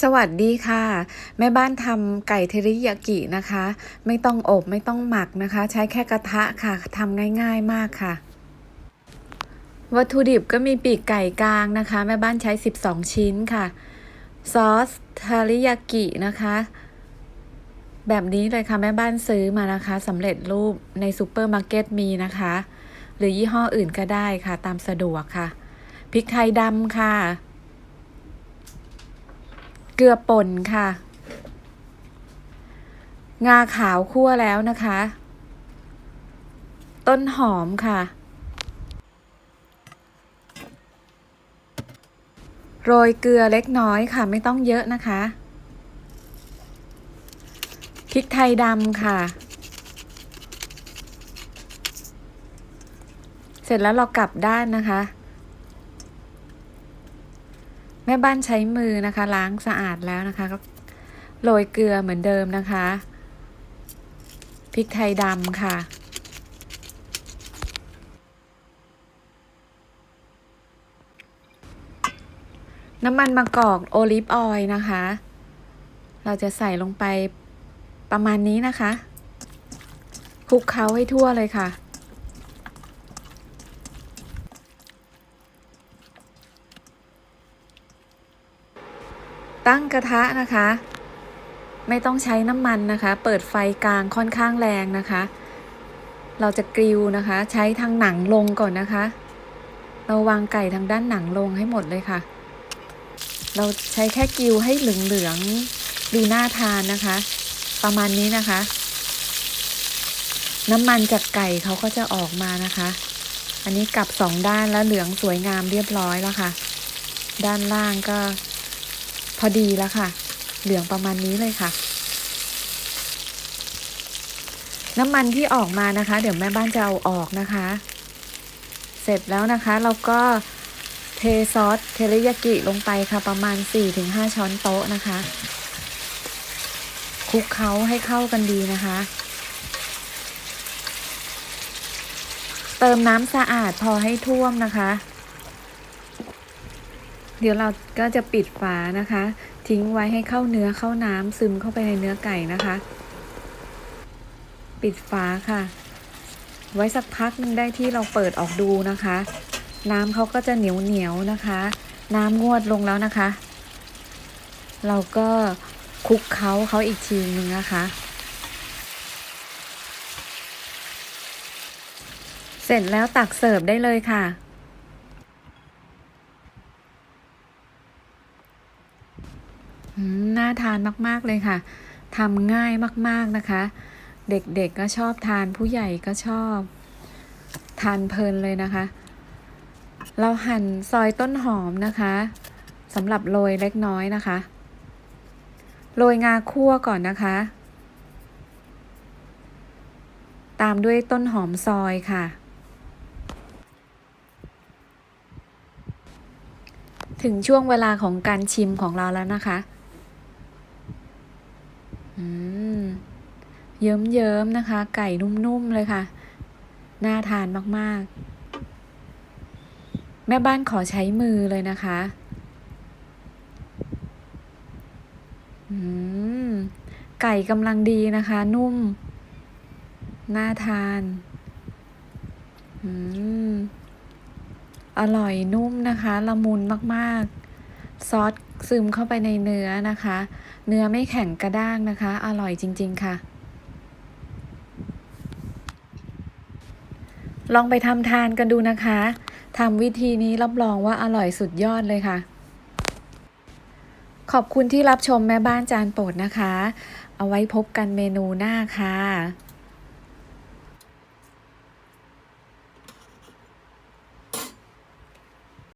สวัสดีค่ะ แม่บ้านทำไก่เทริยากินะคะ ไม่ต้องอบไม่ต้องหมักนะคะ ใช้แค่กระทะค่ะทำง่าย ๆมากค่ะ วัตถุดิบก็มีปีกไก่กลางนะคะ แม่บ้านใช้ 12 ชิ้นค่ะ ซอสเทริยากินะคะ แบบนี้เลยค่ะแม่บ้านซื้อมานะคะสำเร็จรูปในซูเปอร์มาร์เก็ตมีนะคะ หรือยี่ห้ออื่นก็ได้ค่ะ ตามสะดวกค่ะพริกไทยดำค่ะ เกลือป่นค่ะ งาขาวคั่วแล้วนะคะ ต้นหอมค่ะ โรยเกลือเล็กน้อยค่ะ ไม่ต้องเยอะนะคะพริกไทยดำค่ะ เสร็จแล้วเรากลับด้านนะคะ แม่บ้านใช้มือนะคะ ล้างสะอาดแล้วนะคะก็โรยเกลือเหมือนเดิมนะคะพริกไทยดำค่ะ น้ำมันมะกอกโอลิฟออยล์นะคะ เราจะใส่ลงไปประมาณนี้นะคะคลุกเคล้าให้ทั่วเลยค่ะ ตั้งกระทะนะคะ ไม่ต้องใช้น้ำมันนะคะ เปิดไฟกลางค่อนข้างแรงนะคะ เราจะกริวนะคะ ใช้ทางหนังลงก่อนนะคะ เราวางไก่ทางด้านหนังลงให้หมดเลยค่ะ เราใช้แค่กริวให้เหลืองๆดูน่าทานนะคะ ประมาณนี้นะคะ น้ำมันจากไก่เขาก็จะออกมานะคะ อันนี้กลับสองด้านแล้วเหลืองสวยงามเรียบร้อยแล้วค่ะ ด้านล่างก็ อดีแล้วค่ะ เหลืองประมาณนี้เลยค่ะ น้ำมันที่ออกมานะคะ เดี๋ยวแม่บ้านจะเอาออกนะคะ เสร็จแล้วนะคะเราก็เทซอสเทริยากิลงไปค่ะ ประมาณ 4-5 ช้อนโต๊ะนะคะคลุกเคล้าให้เข้ากันดีนะคะ เติมน้ำสะอาดพอให้ท่วมนะคะ เดี๋ยวเราก็จะปิดฝานะคะ ทิ้งไว้ให้เข้าเนื้อเข้าน้ำซึมเข้าไปในเนื้อไก่นะคะ ปิดฝาค่ะ ไว้สักพักหนึงได้ที่เราเปิดออกดูนะคะ น้ำเขาก็จะเหนียวเหนียวนะคะ น้ำงวดลงแล้วนะคะ เราก็คลุกเคล้าเขาอีกทีนึงนะคะเสร็จแล้วตักเสิร์ฟได้เลยค่ะ อืม น่าทานมากๆเลยค่ะทำง่ายมากๆนะคะ เด็กๆก็ชอบทานผู้ใหญ่ก็ชอบ ทานเพลินเลยนะคะ เราหั่นซอยต้นหอมนะคะสำหรับโรยเล็กน้อยนะคะ โรยงาคั่วก่อนนะคะ ตามด้วยต้นหอมซอยค่ะ ถึงช่วงเวลาของการชิมของเราแล้วนะคะ อืม เยิ้มๆนะคะ ไก่นุ่มๆเลยค่ะ น่าทานมากๆ แม่บ้านขอใช้มือเลยนะคะไก่กำลังดีนะคะ นุ่ม น่าทานอร่อยนุ่มนะคะ ละมุนมากๆ ซอสซึมเข้าไปในเนื้อนะคะ เนื้อไม่แข็งกระด้างนะคะ อร่อยจริง ๆ ค่ะ ลองไปทำทานกันดูนะคะทำวิธีนี้รับรองว่าอร่อยสุดยอดเลยค่ะ ขอบคุณที่รับชมแม่บ้านจานโปรดนะคะ เอาไว้พบกันเมนูหน้าค่ะ